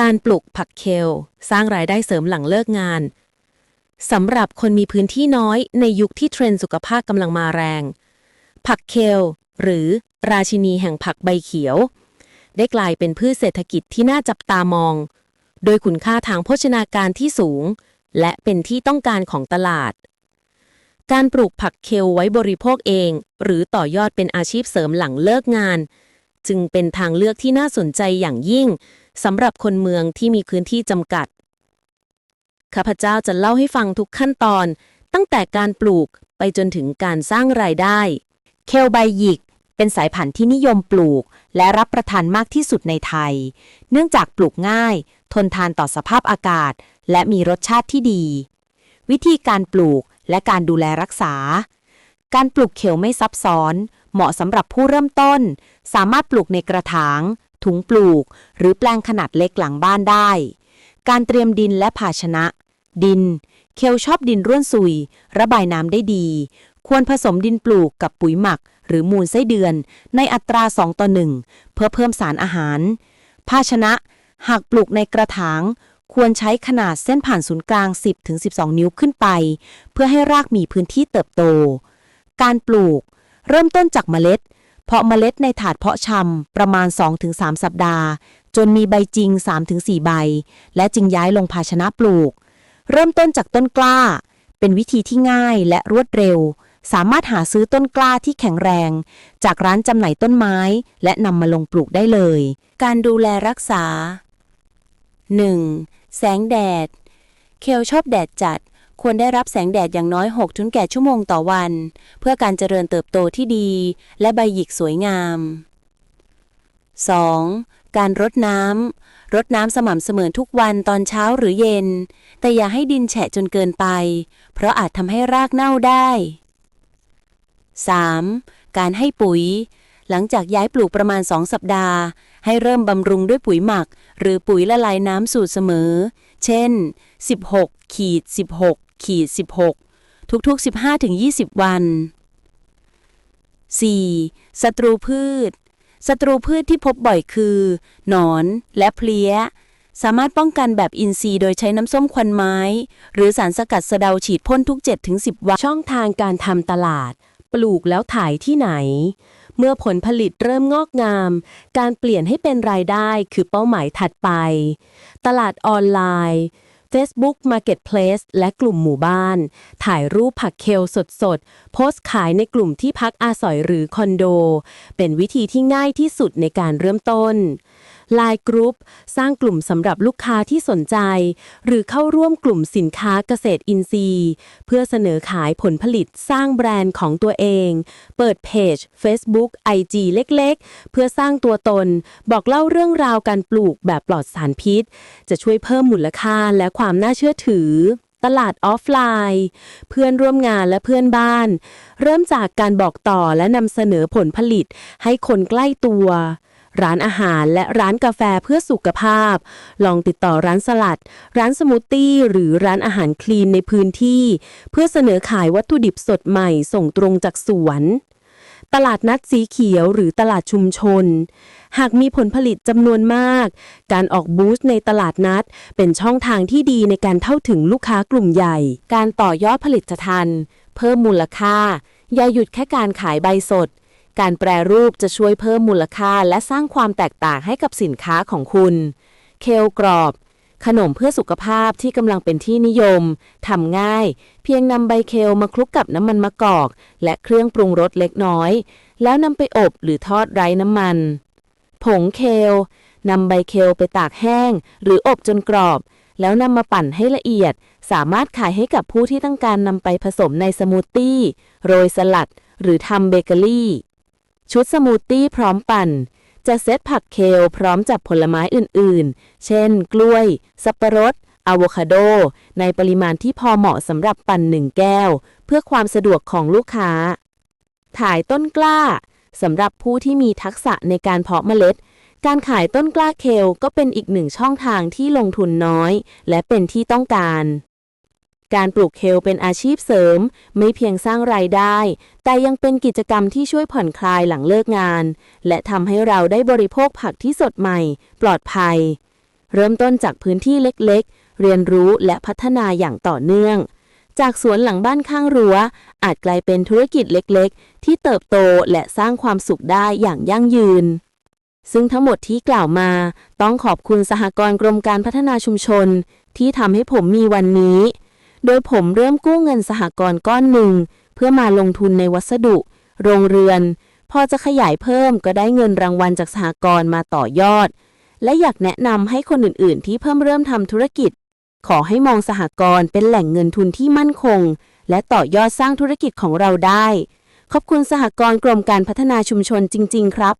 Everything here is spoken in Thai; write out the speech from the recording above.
การปลูกผักเคล สร้างรายได้เสริมหลังเลิกงาน สำหรับคนมีพื้นที่น้อยในยุคที่เทรนด์สุขภาพกำลังมาแรง ผักเคล หรือราชินีแห่งผักใบเขียว ได้กลายเป็นพืชเศรษฐกิจที่น่าจับตามอง โดยคุณค่าทางโภชนาการที่สูง และเป็นที่ต้องการของตลาด การปลูกผักเคลไว้บริโภคเอง หรือต่อยอดเป็นอาชีพเสริมหลังเลิกงาน จึงเป็นทางเลือกที่น่าสนใจอย่างยิ่ง สำหรับคนเมืองที่มีพื้นที่จำกัด ข้าพเจ้าจะเล่าให้ฟังทุกขั้นตอน ตั้งแต่การปลูกไปจนถึงการสร้างรายได้ เคลใบหยิกเป็นสายพันธุ์ที่นิยมปลูก และรับประทานมากที่สุดในไทย เนื่องจากปลูกง่าย ทนทานต่อสภาพอากาศ และมีรสชาติที่ดี วิธีการปลูกและการดูแลรักษา การปลูกเขียวไม่ซับซ้อน เหมาะสำหรับผู้เริ่มต้น สามารถปลูกในกระถาง ถุงปลูก หรือแปลงขนาดเล็กหลังบ้านได้ การเตรียมดินและภาชนะ ดิน เคลชอบดินร่วนซุย ระบายน้ำได้ดี ควรผสมดินปลูกกับปุ๋ยหมัก หรือมูลไส้เดือน ในอัตรา 2 ต่อ 1 เพื่อเพิ่มสารอาหาร ภาชนะ หากปลูกในกระถางควรใช้ขนาดเส้นผ่านศูนย์กลาง 10-12 นิ้วขึ้นไป เพื่อให้รากมีพื้นที่เติบโต การปลูก เริ่มต้นจากเมล็ด เพาะเมล็ดในถาดเพาะชำประมาณ 2-3 สัปดาห์ จนมีใบจริง 3-4 ใบ และจึงย้ายลงภาชนะปลูก เริ่มต้นจากต้นกล้า เป็นวิธีที่ง่ายและรวดเร็ว สามารถหาซื้อต้นกล้าที่แข็งแรง จากร้านจำหน่ายต้นไม้ และนำมาลงปลูกได้เลย การดูแลรักษา 1. แสงแดด เคลชอบแดดจัด ควรได้รับแสงแดดอย่างน้อย6ถึงแก่ชั่วโมงต่อวัน เพื่อการเจริญเติบโตที่ดี และใบหยิกสวยงาม 2. การรดน้ำ รดน้ำสม่ำเสมอทุกวันตอนเช้าหรือเย็น แต่อย่าให้ดินแฉะจนเกินไป เพราะอาจทำให้รากเน่าได้ 3. การให้ปุ๋ย หลังจากย้ายปลูกประมาณ 2 สัปดาห์ ให้เริ่มบำรุงด้วยปุ๋ยหมัก หรือปุ๋ยละลายน้ำสูตรเสมอ เช่น 16 ขีด 16 ขีด 16 ทุกๆ 15ถึง20 วัน 4. ศัตรูพืช ศัตรูพืชที่พบบ่อยคือ หนอนและเพลี้ย สามารถป้องกันแบบอินทรีย์โดยใช้น้ำส้มควันไม้ หรือสารสกัดสะเดาฉีดพ่นทุก 7-10 วัน ช่องทางการทำตลาด ปลูกแล้วขายที่ไหน เมื่อผลผลิตเริ่มงอกงาม การเปลี่ยนให้เป็นรายได้คือเป้าหมายถัดไป ตลาดออนไลน์ Facebook Marketplace และกลุ่มหมู่บ้าน ถ่ายรูปผักเคลสดๆ โพสต์ขายในกลุ่มที่พักอาศัยหรือคอนโด เป็นวิธีที่ง่ายที่สุดในการเริ่มต้น Line Group สร้างกลุ่มสำหรับลูกค้าที่สนใจ หรือเข้าร่วมกลุ่มสินค้าเกษตรอินทรีย์ เพื่อเสนอขายผลผลิตสร้างแบรนด์ของตัวเอง เปิดเพจ Facebook IG เล็กๆ เพื่อสร้างตัวตน บอกเล่าเรื่องราวการปลูกแบบปลอดสารพิษ จะช่วยเพิ่มมูลค่าและความน่าเชื่อถือตลาดออฟไลน์ เพื่อนร่วมงานและเพื่อนบ้าน เริ่มจากการบอกต่อและนำเสนอผลผลิตให้คนใกล้ตัว ร้านอาหารและร้านกาแฟเพื่อสุขภาพ ลองติดต่อร้านสลัด ร้านสมูทตี้หรือร้านอาหารคลีนในพื้นที่ เพื่อเสนอขายวัตถุดิบสดใหม่ส่งตรงจากสวนตลาดนัดสีเขียวหรือตลาดชุมชน หากมีผลผลิตจำนวนมาก การออกบูธในตลาดนัด เป็นช่องทางที่ดีในการเข้าถึงลูกค้ากลุ่มใหญ่ การต่อยอดผลิตภัณฑ์ เพิ่มมูลค่า อย่าหยุดแค่การขายใบสด การแปรรูปจะช่วยเพิ่มมูลค่าและสร้างความแตกต่างให้กับสินค้าของคุณ เคลกรอบ ขนมเพื่อสุขภาพที่กำลังเป็นที่นิยม ทำง่าย เพียงนำใบเคลมาคลุกกับน้ำมันมะกอก และเครื่องปรุงรสเล็กน้อย แล้วนำไปอบหรือทอดไร้น้ำมัน ผงเคลนำใบเคลไปตากแห้ง หรืออบจนกรอบ แล้วนำมาปั่นให้ละเอียด สามารถขายให้กับผู้ที่ต้องการนำไปผสมในสมูทตี้ โรยสลัด หรือทำเบเกอรี่ ชุดสมูทตี้พร้อมปั่น จะเซตผักเคลพร้อมจับผลไม้อื่นๆ เช่น กล้วย สับปะรดอะโวคาโด ในปริมาณที่พอเหมาะสำหรับปั่นหนึ่งแก้ว เพื่อความสะดวกของลูกค้า ถ่ายต้นกล้าสำหรับผู้ที่มีทักษะในการเพาะเมล็ด การขายต้นกล้าเคลก็เป็นอีกหนึ่งช่องทางที่ลงทุนน้อย และเป็นที่ต้องการ การปลูกเคลเป็นอาชีพเสริม ไม่เพียงสร้างรายได้ แต่ยังเป็นกิจกรรมที่ช่วยผ่อนคลายหลังเลิกงาน และทำให้เราได้บริโภคผักที่สดใหม่ ปลอดภัย เริ่มต้นจากพื้นที่เล็กๆ เรียนรู้และพัฒนาอย่างต่อเนื่อง จากสวนหลังบ้านข้างรั้ว อาจกลายเป็นธุรกิจเล็กๆ ที่เติบโตและสร้างความสุขได้อย่างยั่งยืนซึ่งทั้งหมดที่กล่าวมา ต้องขอบคุณสหกรณ์กรมการพัฒนาชุมชน ที่ทำให้ผมมีวันนี้ โดยผมเริ่มกู้เงินสหกรณ์ก้อนหนึ่ง เพื่อมาลงทุนในวัสดุ โรงเรือน พอจะขยายเพิ่มก็ได้เงินรางวัลจากสหกรณ์มาต่อยอด และอยากแนะนำให้คนอื่นๆ ที่เพิ่มเริ่มทำธุรกิจ ขอให้มองสหกรณ์เป็นแหล่งเงินทุนที่มั่นคง และต่อยอดสร้างธุรกิจของเราได้ ขอบคุณสหกรณ์กรมการพัฒนาชุมชนจริง ๆ ครับ